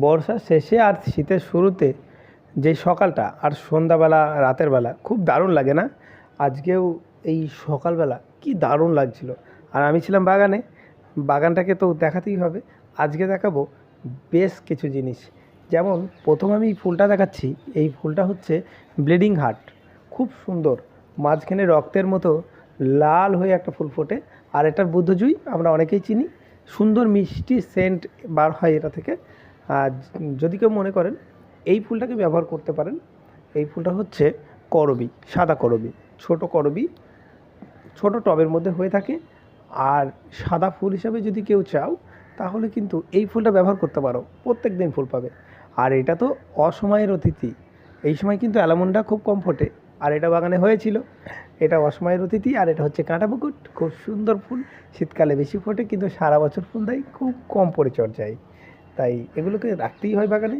বর্ষার শেষে আর শীতের শুরুতে যে সকালটা আর সন্ধ্যাবেলা, রাতের বেলা খুব দারুণ লাগে না? আজকেও এই সকালবেলা কি দারুণ লাগছিল। আর আমি ছিলাম বাগানে। বাগানটাকে তো দেখাতেই হবে। আজকে দেখাবো বেশ কিছু জিনিস। যেমন প্রথম আমি ফুলটা দেখাচ্ছি। এই ফুলটা হচ্ছে ব্লিডিং হার্ট। খুব সুন্দর। মাঝখানে রক্তের মতো লাল হয়ে একটা ফুল ফোটে। আর এটার বুদ্ধজুই আমরা অনেকেই চিনি। সুন্দর মিষ্টি সেন্ট বার হয় এটা থেকে। আর যদি কেউ মনে করেন এই ফুলটাকে ব্যবহার করতে পারেন, এই ফুলটা হচ্ছে করবি, সাদা করবি। ছোট করবি, ছোট টবের মধ্যে হয়ে থাকে। আর সাদা ফুল হিসাবে যদি কেউ চাও, তাহলে কিন্তু এই ফুলটা ব্যবহার করতে পারো। প্রত্যেক দিন ফুল পাবে। আর এটা তো অসময়ের অতিথি। এই সময় কিন্তু অ্যালামন্ডা খুব কম ফোটে। আর এটা বাগানে হয়েছিল। এটা অসময়ের অতিথি। আর এটা হচ্ছে কাঁটা পুকুট খুব সুন্দর ফুল। শীতকালে বেশি ফোটে, কিন্তু সারা বছর ফুল দেয়। খুব কম পরিচর্যায়। তাই এগুলোকে রাখতেই হয় বাগানে।